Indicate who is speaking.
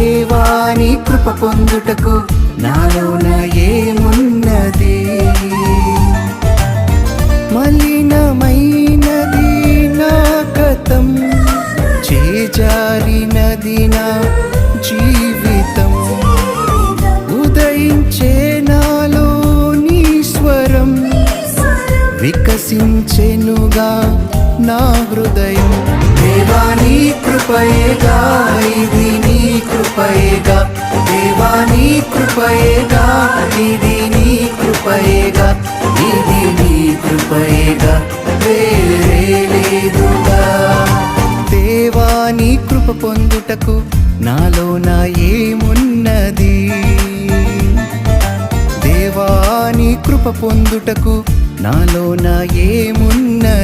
Speaker 1: దేవాని కృప పొందుటకు నాలోన ఏమున్నది? మలినమైనది నా కథం చేజారినది నా జీవితం. ఉదయించే నాలో నీ స్వరం వికసించెనుగా నా హృదయం. దేవాని కృపయే ఇది దేవాని కృపయేగా ఇది నీ కృపయేగా ఇది నీ కృపయేగా వేరే లేదుగా. దేవాని కృప పొందుటకు నాలో నా ఏమున్నది? దేవాని కృప పొందుటకు నాలో నా ఏమున్నది?